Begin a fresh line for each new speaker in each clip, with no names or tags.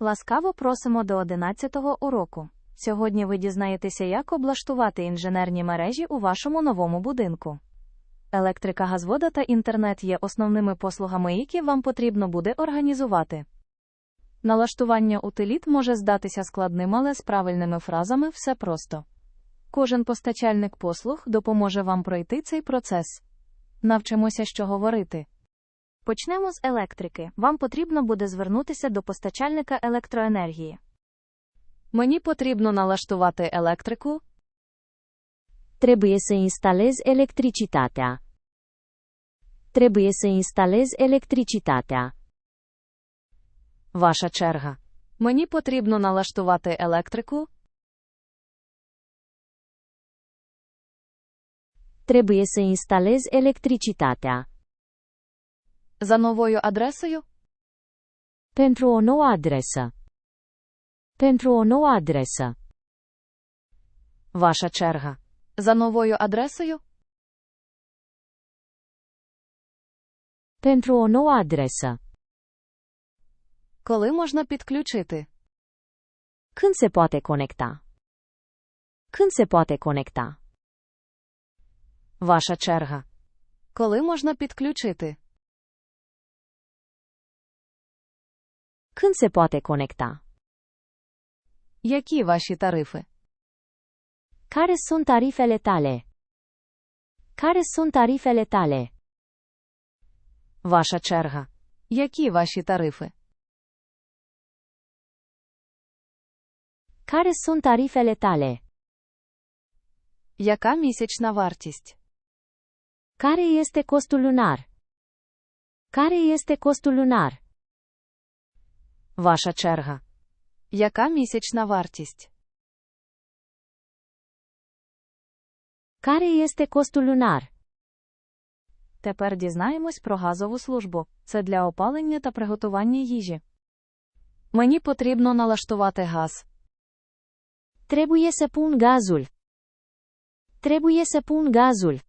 Ласкаво просимо до 11-го уроку. Сьогодні ви дізнаєтеся, як облаштувати інженерні мережі у вашому новому будинку. Електрика газвода та інтернет є основними послугами, які вам потрібно буде організувати. Налаштування утиліт може здатися складним, але з правильними фразами все просто. Кожен постачальник послуг допоможе вам пройти цей процес. Навчимося, що говорити. Почнемо з електрики. Вам потрібно буде звернутися до постачальника електроенергії. Мені потрібно налаштувати електрику.
Trebuie să instalez electricitatea. Trebuie să instalez electricitatea.
Ваша черга. Мені потрібно налаштувати електрику.
Trebuie să instalez electricitatea.
За новою адресою.
Pentru o nouă adresă. Pentru o nouă adresă.
Ваша черга. За новою адресою.
Pentru o nouă adresă.
Коли можна підключити?
Când se poate conecta? Când se poate conecta?
Ваша черга. Коли можна підключити?
Când se poate conecta?
Які ваші тарифи?
Care sunt tarifele tale? Care sunt tarifele tale?
Ваша черга. Які ваші тарифи?
Care sunt tarifele tale?
Яка місячна вартість?
Care este costul lunar? Care este costul lunar?
Ваша черга. Яка місячна вартість?
Care este costul lunar?
Тепер дізнаємось про газову службу. Це для опалення та приготування їжі. Мені потрібно налаштувати газ.
Trebuie să pun gazul. Trebuie să pun gazul.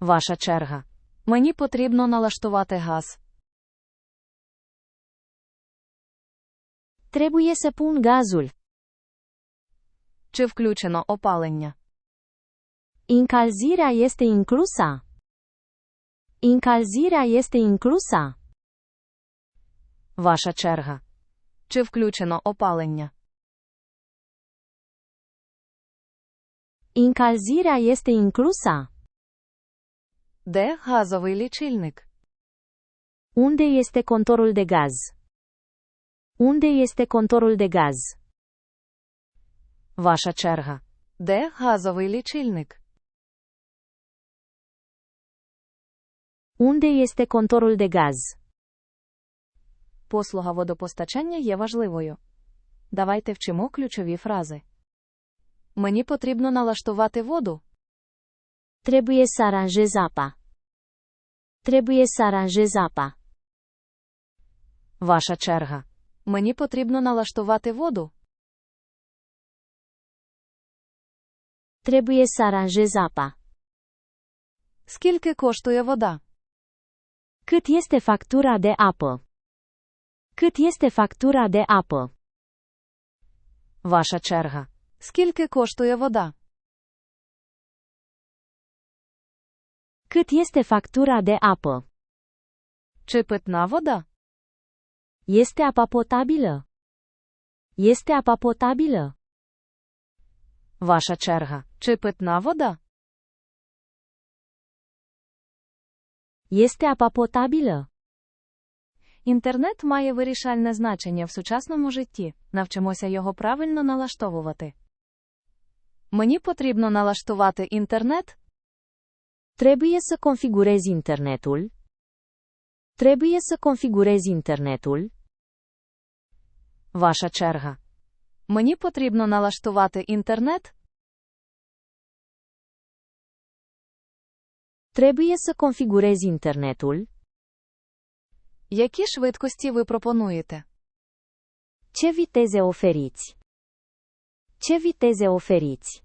Ваша черга. Мені потрібно налаштувати газ.
Trebuie să pun gazul.
Чи включено опалення?
Încălzirea este inclusă. Încălzirea este inclusă.
Ваша черга. Чи включено опалення?
Încălzirea este inclusă.
Де газовий лічильник?
Unde este contorul de gaz? Unde este contorul de gaz?
Ваша черга. Де газовий лічильник?
Unde este contorul de gaz?
Послуга водопостачання є важливою. Давайте вчимо ключові фрази. Мені потрібно налаштувати воду.
Trebuie să aranjez apa. Trebuie să aranjez apa.
Ваша черга. Мені потрібно налаштувати воду.
Trebuie să aranjez apa.
Скільки коштує вода?
Cât este factura de apă? Cât este factura de apă?
Ваша черга. Скільки коштує вода?
Cât este factura de apă?
Чи питна вода?
Este apa potabilă? Este apa potabilă?
Ваша черга. Чи питна вода?
Este apa potabilă?
Інтернет має вирішальне значення в сучасному житті. Навчимося його правильно налаштовувати. Мені потрібно налаштувати інтернет.
Trebuie să configurez internetul? Trebuie să configurez internetul?
Ваша черга. Мені потрібно налаштувати інтернет.
Trebuie să configurez internetul?
Які швидкості ви пропонуєте?
Ce viteze oferiți? Ce viteze oferiți?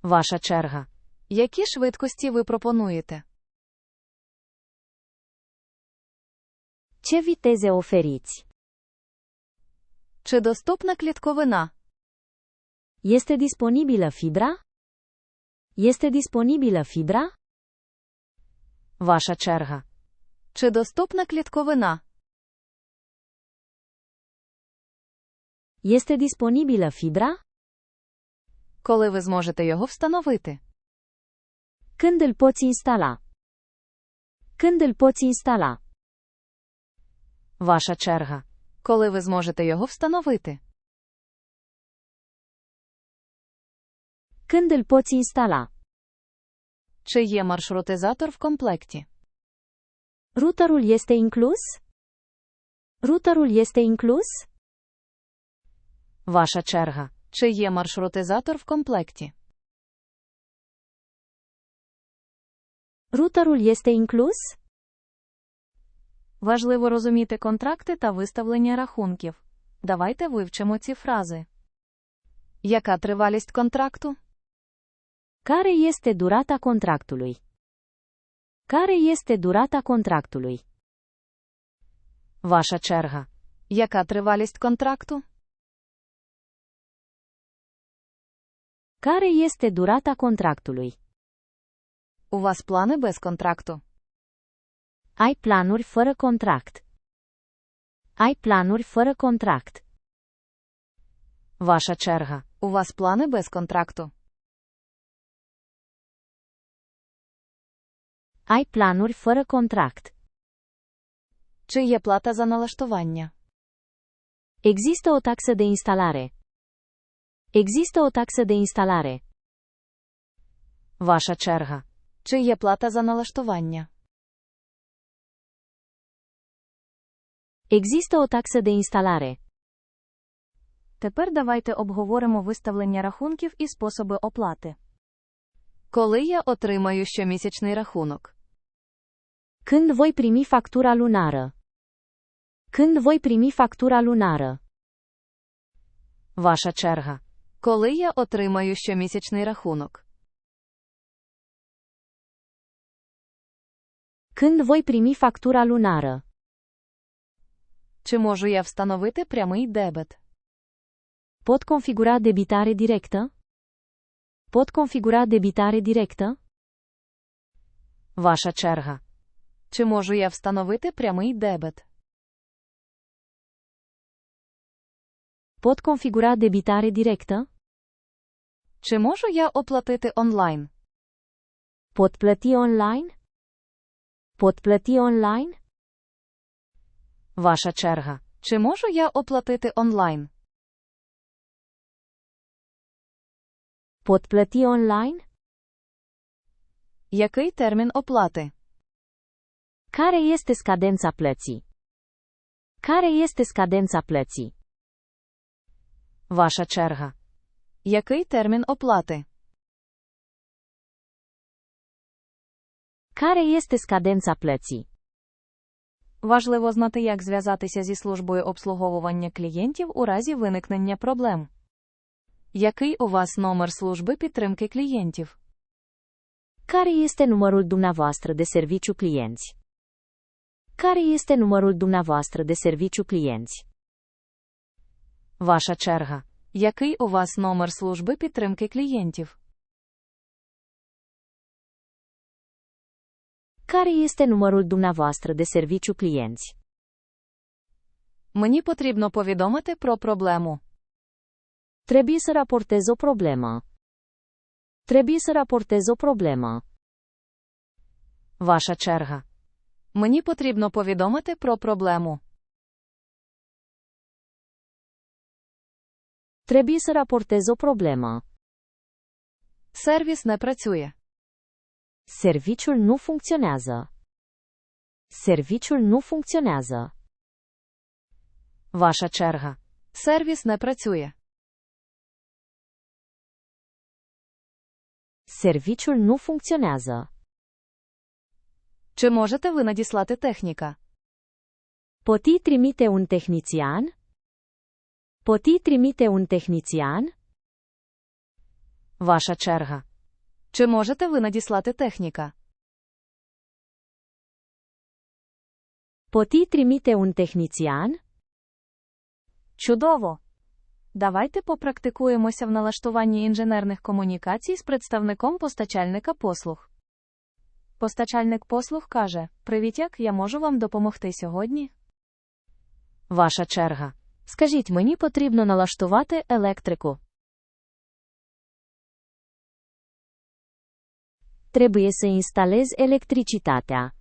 Ваша черга. Які швидкості ви пропонуєте?
Ce viteze oferiți?
Чи доступна клітковина?
Este disponibilă fibra? Este disponibilă fibra?
Ваша черга. Чи доступна клітковина?
Este disponibilă fibra?
Коли ви зможете його встановити?
Când îl poți instala? Când îl poți instala?
Ваша черга. Коли ви зможете його встановити?
Când îl poți instala?
Чи є маршрутизатор в комплекті?
Routerul este inclus? Routerul este inclus?
Ваша черга. Чи є маршрутизатор в комплекті?
Routerul este inclus?
Важливо розуміти контракти та виставлення рахунків. Давайте вивчимо ці фрази. Яка тривалість контракту?
Care este durata contractului? Care este durata contractului?
Ваша черга. Яка тривалість контракту?
Care este durata contractului?
У вас плани без контракту.
Ai planuri fără contract. Ai planuri fără contract.
Ваша черга. У вас плани без контракту.
Ai planuri fără contract.
Чи є плата за налаштування?
Există o taxă de instalare. Există o taxă de instalare.
Ваша черга. Чи є плата за налаштування?
Există o taxă de instalare.
Тепер давайте обговоримо виставлення рахунків і способи оплати. Коли я отримаю щомісячний рахунок?
Când voi primi factura lunară? Când voi primi factura lunară?
Ваша черга. Коли я отримаю щомісячний рахунок?
Când voi primi factura lunară?
Чи можу я встановити прямий дебет?
Debitare directă? Pot configura debitare directă?
Ваша черга. Чи можу я встановити прямий дебет?
Configura debitare directă?
Чи можу я оплатити онлайн?
Online? Pot plăti online?
Ваша черга. Чи можу я оплатити онлайн?
Pot plăti online?
Який термін оплати?
Care este scadența plății? Care este scadența plății?
Ваша черга. Який термін оплати?
Care este scadența plății?
Важливо знати, як зв'язатися зі службою обслуговування клієнтів у разі виникнення проблем. Який у вас номер служби підтримки клієнтів?
Care este numărul dumneavoastră de serviciu clienți? Care este numărul dumneavoastră de serviciu clienți?
Ваша черга. Який у вас номер служби підтримки клієнтів?
Care este numărul dumneavoastră de serviciu clienți?
Мені потрібно повідомити про проблему.
Trebuie să raportez o problemă. Trebuie să raportez o problemă.
Ваша черга. Мені потрібно повідомити про проблему.
Trebuie să raportez o problemă.
Сервіс не працює.
Serviciul nu funcționează. Serviciul nu funcționează.
Ваша черга. Сервіс не працює.
Serviciul nu funcționează.
Чи можете ви надіслати техніка?
Poti trimite un tehnician? Poti trimite un tehnician?
Ваша черга. Чи можете ви надіслати техніка?
Poti trimite un tehnician?
Чудово! Давайте попрактикуємося в налаштуванні інженерних комунікацій з представником постачальника послуг. Постачальник послуг каже: Привіт, як я можу вам допомогти сьогодні? Ваша черга. Скажіть, мені потрібно налаштувати електрику.
Trebuie să instalez electricitatea.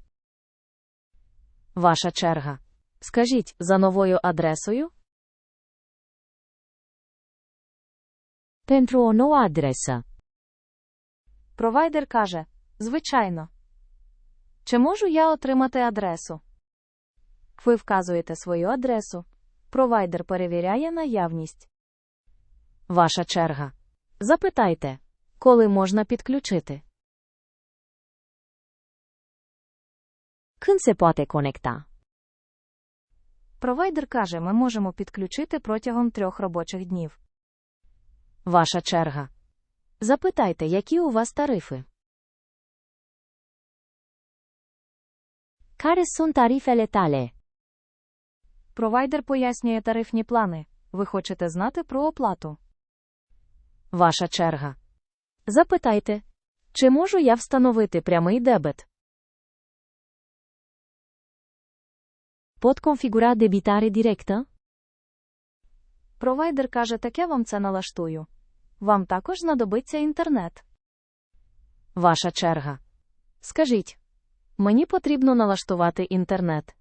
Ваша черга. Скажіть, за новою адресою?
Pentru o nouă adresă.
Провайдер каже: Звичайно. Чи можу я отримати адресу? Ви вказуєте свою адресу. Провайдер перевіряє наявність. Ваша черга. Запитайте, коли можна підключити.
Când se poate conecta?
Провайдер каже, ми можемо підключити протягом трьох робочих днів. Ваша черга. Запитайте, які у вас тарифи.
Care sunt tarifele tale?
Провайдер пояснює тарифні плани. Ви хочете знати про оплату. Ваша черга. Запитайте, чи можу я встановити прямий дебет?
Pot configura debitare directă?
Провайдер каже, так я вам це налаштую. Вам також знадобиться інтернет. Ваша черга. Скажіть, мені потрібно налаштувати інтернет.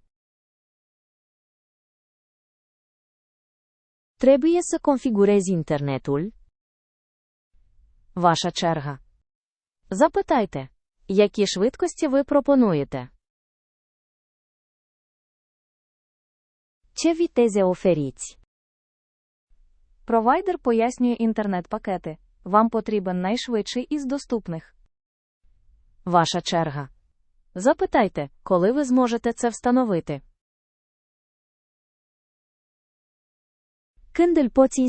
Trebuie să configurez internetul?
Ваша черга. Запитайте, які швидкості ви пропонуєте.
Ce viteze oferiți?
Провайдер пояснює інтернет-пакети. Вам потрібен найшвидший із доступних. Ваша черга. Запитайте, коли ви зможете це встановити.
Când îl poți?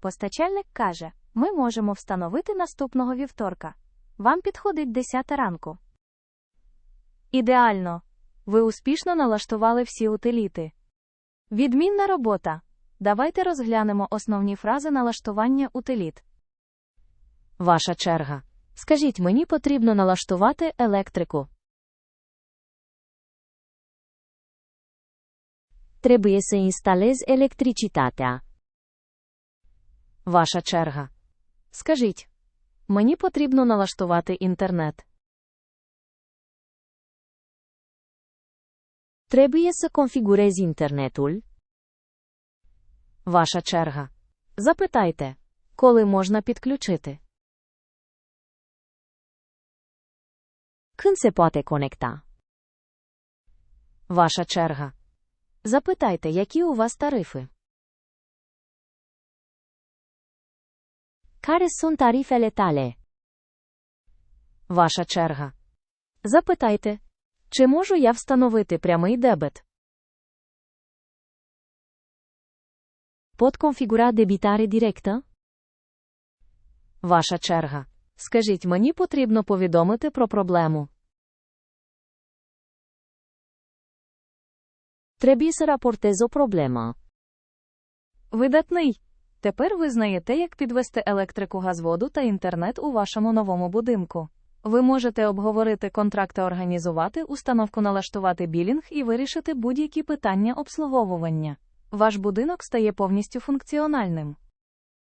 Постачальник каже: Ми можемо встановити наступного вівторка. Вам підходить 10 ранку. Ідеально. Ви успішно налаштували всі утиліти. Відмінна робота. Давайте розглянемо основні фрази налаштування утиліт. Ваша черга. Скажіть, мені потрібно налаштувати електрику.
Trebuie să instalez electricitatea.
Ваша черга. Скажіть, мені потрібно налаштувати інтернет.
Trebuie să configurez internetul?
Ваша черга. Запитайте, коли можна підключити.
Când se poate conecta?
Ваша черга. Запитайте, які у вас тарифи.
Care sunt tarifele tale?
Ваша черга. Запитайте, чи можу я встановити прямий дебет.
Pot configura debitare directă?
Ваша черга. Скажіть, мені потрібно повідомити про проблему.
Trebuie să raportez.
Видатний. Тепер ви знаєте, як підвести електрику газводу та інтернет у вашому новому будинку. Ви можете обговорити контракти, організувати установку налаштувати білінг і вирішити будь-які питання обслуговування. Ваш будинок стає повністю функціональним.